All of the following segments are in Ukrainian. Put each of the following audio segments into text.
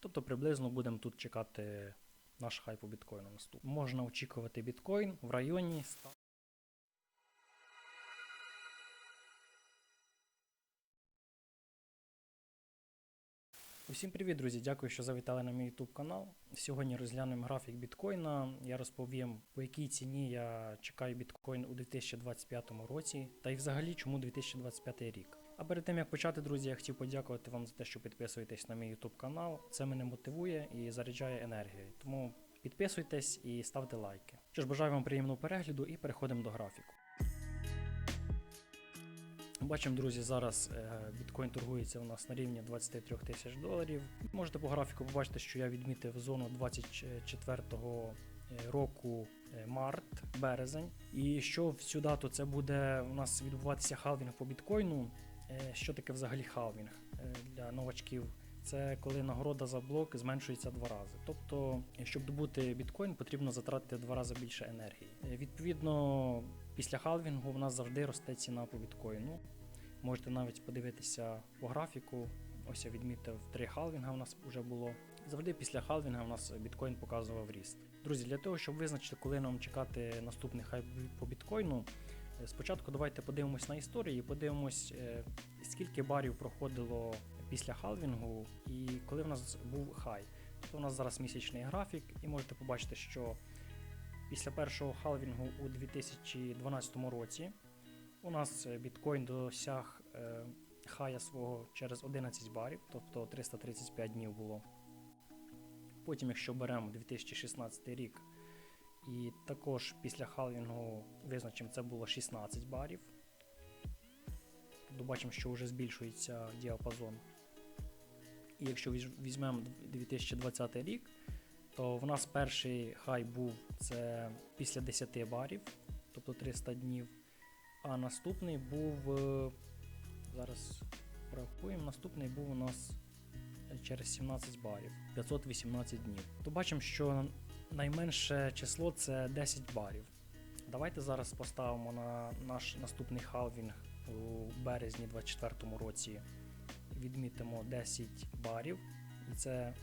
Тобто приблизно будемо тут чекати наш хай по біткоїну наступний. Можна очікувати біткоін в районі 100. Усім привіт, друзі! Дякую, що завітали на мій YouTube канал. Сьогодні розглянемо графік біткоїна. Я розповім, по якій ціні я чекаю біткоін у 2025 році, та й взагалі чому 2025 рік. А перед тим як почати, друзі, я хотів подякувати вам за те, що підписуєтесь на мій YouTube канал. Це мене мотивує і заряджає енергією. Тому підписуйтесь і ставте лайки. Що ж, бажаю вам приємного перегляду і переходимо до графіку. Бачимо, друзі, зараз е, біткоін торгується у нас на рівні 23 тисяч доларів. Можете по графіку побачити, що я відмітив зону 24-го е, року е, март, березень. І що в цю дату це буде у нас відбуватися халвінг по біткоїну. Е, Що таке взагалі халвінг е, для новачків? Це коли нагорода за блок зменшується два рази. Тобто, щоб добути біткоін, потрібно затратити два рази більше енергії. Е, Відповідно, після халвінгу в нас завжди росте ціна по біткоїну. Можете навіть подивитися по графіку. Ось я відмітив три халвінга у нас вже було. Завжди після халвінга у нас біткоін показував ріст. Друзі, для того, щоб визначити, коли нам чекати наступний хайп по біткоїну, спочатку давайте подивимось на історії, і подивимось, е, скільки барів проходило після халвінгу і коли в нас був хай. Тобто у нас зараз місячний графік, і можете побачити, що після першого халвінгу у 2012 році у нас е, біткоін досяг е, хая свого через 11 барів, тобто 335 днів було. Потім, якщо беремо 2016 рік, і також після халвінгу визначимо, це було 16 барів. Тобто бачимо, що вже збільшується діапазон. І якщо візьмемо 2020 рік, то в нас перший хай був це після 10 барів, тобто 300 днів. А наступний був. е, Зараз порахуємо. Наступний був у нас через 17 барів, 518 днів. То бачимо, що найменше число це 10 барів. Давайте зараз поставимо на наш наступний халвінг у березні 24 році. Відмітимо 10 барів. І це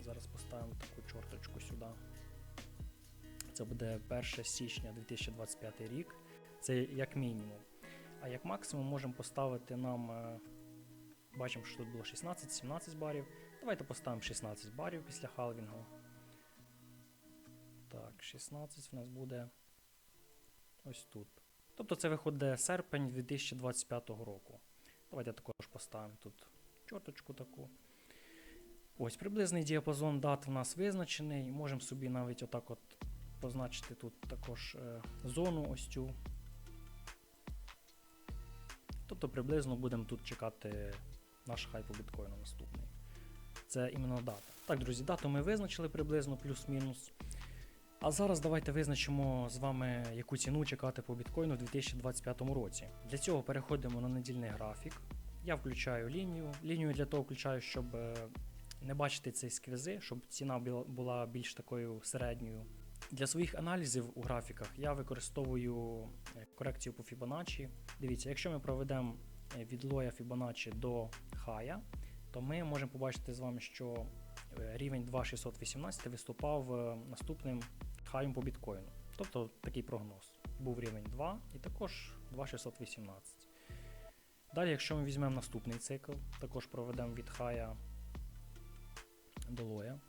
зараз поставимо таку чорточку сюди. Це буде 1 січня 2025 рік. Це як мінімум. А як максимум можемо поставити нам. е, Бачимо, що тут було 16-17 барів. Давайте поставимо 16 барів після халвінгу. Так, 16 в нас буде ось тут. Тобто це виходить серпень 2025 року. Давайте також поставимо тут чорточку таку. Ось приблизний діапазон дат в нас визначений. Можемо собі навіть отак от позначити тут також е, зону ось цю. Тобто приблизно будемо тут чекати наш хай по біткоїну наступний. Це іменно дата. Так, друзі, дату ми визначили приблизно плюс-мінус. А зараз давайте визначимо з вами, яку ціну чекати по біткоїну в 2025 році. Для цього переходимо на недільний графік. Я включаю лінію. Лінію для того включаю, щоб е, не бачити ці сквізи, щоб ціна була більш такою середньою. Для своїх аналізів у графіках я використовую е, корекцію по Fibonacci. Дивіться, якщо ми проведемо е, від лоя Fibonacci до хая, то ми можемо побачити з вами, що рівень 2618 виступав наступним хаєм по біткоїну. Тобто такий прогноз. Був рівень 2 і також 2618. Далі, якщо ми візьмемо наступний цикл, також проведемо від хая до лоя.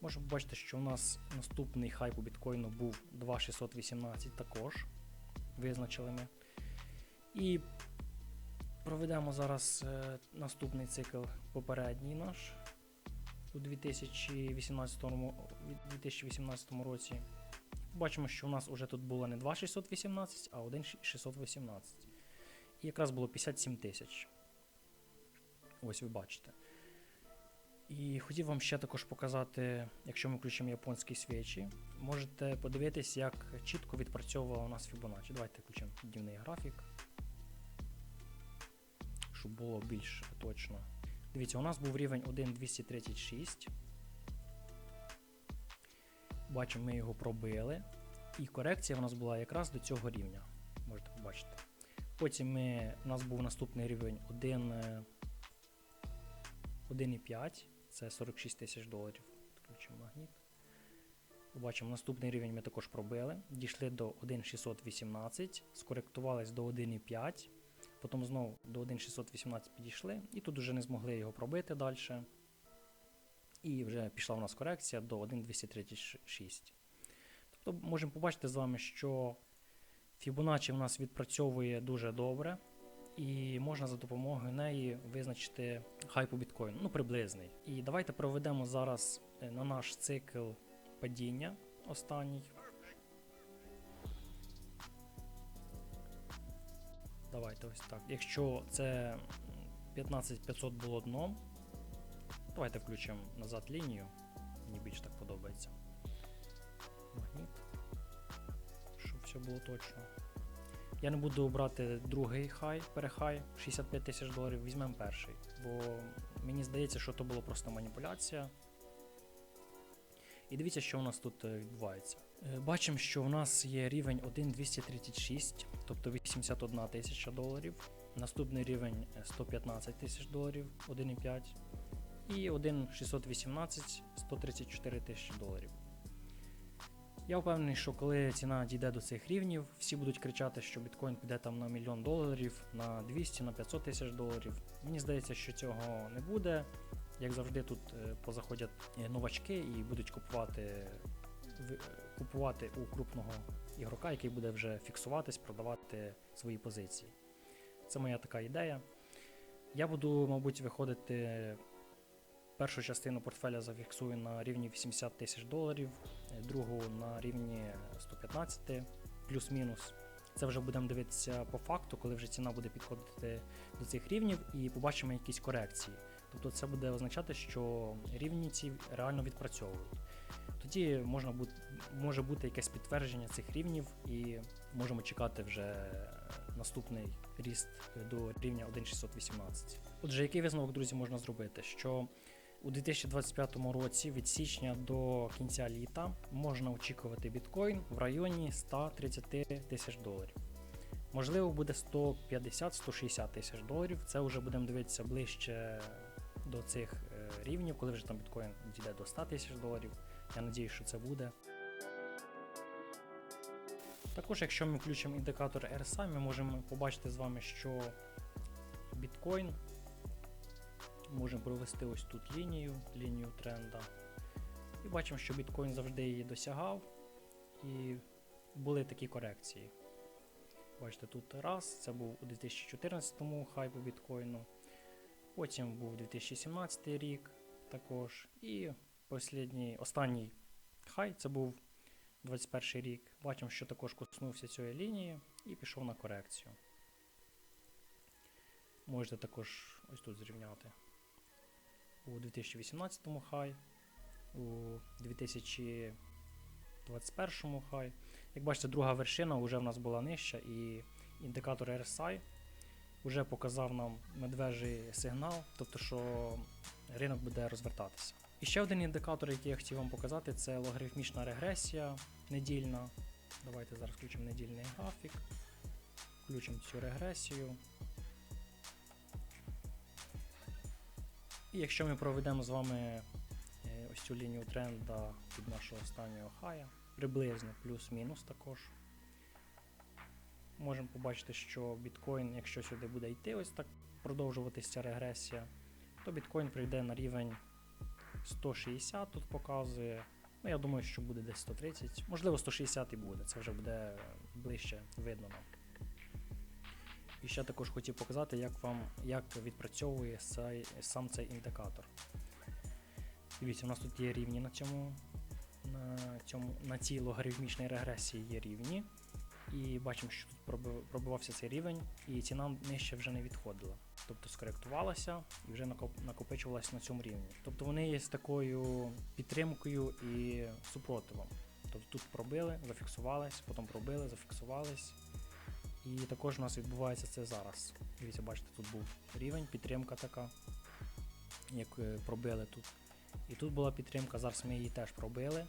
Можемо побачити, що у нас наступний хай по біткоїну був 2618 також. Визначили ми. І проведемо зараз е, наступний цикл попередній наш у 2018, 2018 році. Бачимо, що у нас вже тут було не 2618, а 1618. І якраз було 57 тисяч. Ось ви бачите. І хотів вам ще також показати, якщо ми включимо японські свічі, можете подивитись, як чітко відпрацьовувала у нас Fibonacci. Давайте включимо днівний графік, щоб було більш точно. Дивіться, у нас був рівень 1,236. Бачимо, ми його пробили. І корекція у нас була якраз до цього рівня. Можете побачити. Потім ми, у нас був наступний рівень 1. е, 1,5, це 46 тисяч доларів. Включимо магніт. Побачимо, наступний рівень ми також пробили. Дійшли до 1,618, скоректувались до 1,5, потім знову до 1,618 підійшли, і тут вже не змогли його пробити далі. І вже пішла у нас корекція до 1,236. Тобто можемо побачити з вами, що Fibonacci в нас відпрацьовує дуже добре, і можна за допомогою неї визначити хай по біткоїну, ну приблизний. І давайте проведемо зараз е, на наш цикл падіння останній. Давайте ось так. Якщо це 15500 було дном, давайте включимо назад лінію. Мені більш так подобається. Магніт. Щоб все було точно. Я не буду брати другий хай, перехай 65 тисяч доларів, візьмемо перший. Бо мені здається, що то була просто маніпуляція. І дивіться, що у нас тут е, відбувається. Е, Бачимо, що у нас є рівень 1,236, тобто 81 тисяча доларів. Наступний рівень е, 115 тисяч доларів, 1,5. І 1,618, 134 тисячі доларів. Я впевнений, що коли ціна дійде до цих рівнів, всі будуть кричати, що біткоін піде там на мільйон доларів, на 200, на 500 тисяч доларів. Мені здається, що цього не буде. Як завжди, тут е, позаходять е, новачки і будуть купувати, е, купувати у крупного ігрока, який буде вже фіксуватись, продавати свої позиції. Це моя така ідея. Я буду, мабуть, виходити. Першу частину портфеля зафіксую на рівні 80 тисяч доларів, другу на рівні 115 плюс-мінус. Це вже будемо дивитися по факту, коли вже ціна буде підходити до цих рівнів і побачимо якісь корекції. Тобто це буде означати, що рівні ці реально відпрацьовують. Тоді можна бути, може бути якесь підтвердження цих рівнів, і можемо чекати вже наступний ріст до рівня 1,618. Отже, який висновок, друзі, можна зробити? Що у 2025 році від січня до кінця літа можна очікувати біткоін в районі 130 тисяч доларів. Можливо, буде 150-160 тисяч доларів. Це вже будемо дивитися ближче до цих е, рівнів, коли вже там біткоін дійде до 100 тисяч доларів. Я надію, що це буде. Також, якщо ми включимо індикатор RSI, ми можемо побачити з вами, що біткоін можемо провести ось тут лінію, лінію тренда. І бачимо, що біткоін завжди її досягав. І були такі корекції. Бачите, тут раз, це був у 2014 хай по біткоїну. Потім був 2017 рік також. І останній хай це був 21 рік. Бачимо, що також коснувся цієї лінії і пішов на корекцію. Можете також ось тут зрівняти у 2018 хай, у 2021 хай. Як бачите, друга вершина вже в нас була нижча, і індикатор RSI вже показав нам медвежий сигнал, тобто що ринок буде розвертатися. І ще один індикатор, який я хотів вам показати, це логарифмічна регресія недільна. Давайте зараз включимо недільний графік, включимо цю регресію. І якщо ми проведемо з вами е, ось цю лінію тренда від нашого останнього хая, приблизно плюс-мінус також, можемо побачити, що біткоін, якщо сюди буде йти, ось так продовжуватися регресія, то біткоін прийде на рівень 160 тут показує. Ну, я думаю, що буде десь 130, можливо 160 і буде, це вже буде ближче видно нам. І ще також хотів показати, як вам як відпрацьовує цей, сам цей індикатор. Дивіться, у нас тут є рівні на цьому, на цьому, на цій логарифмічній регресії є рівні. І бачимо, що тут пробивався цей рівень, і ціна нижче вже не відходила. Тобто скоректувалася і вже накопичувалася на цьому рівні. Тобто вони є з такою підтримкою і супротивом. Тобто тут пробили, зафіксувались, потім пробили, зафіксувались. І також у нас відбувається це зараз. Дивіться, бачите, тут був рівень, підтримка така, як е, пробили тут. І тут була підтримка, зараз ми її теж пробили.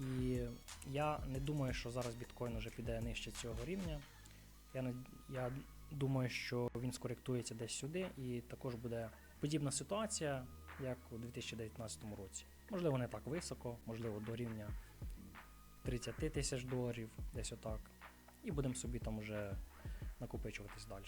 І я не думаю, що зараз біткоін вже піде нижче цього рівня. Я, не- я думаю, що він скоректується десь сюди, і також буде подібна ситуація. як у 2019 році. Можливо, не так високо, можливо, до рівня 30 тисяч доларів, десь отак. І будемо собі там вже накопичуватись далі.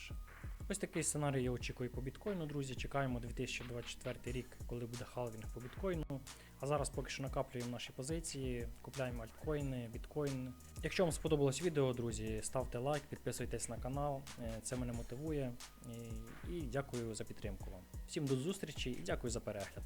Ось такий сценарій я очікую по біткоїну, друзі. Чекаємо 2024 рік, коли буде халвінг по біткоїну. А зараз поки що накаплюємо наші позиції, купляємо альткоїни, біткоін. Якщо вам сподобалось відео, друзі, ставте лайк, підписуйтесь на канал, е, це мене мотивує. І дякую за підтримку вам. Всім до зустрічі і дякую за перегляд.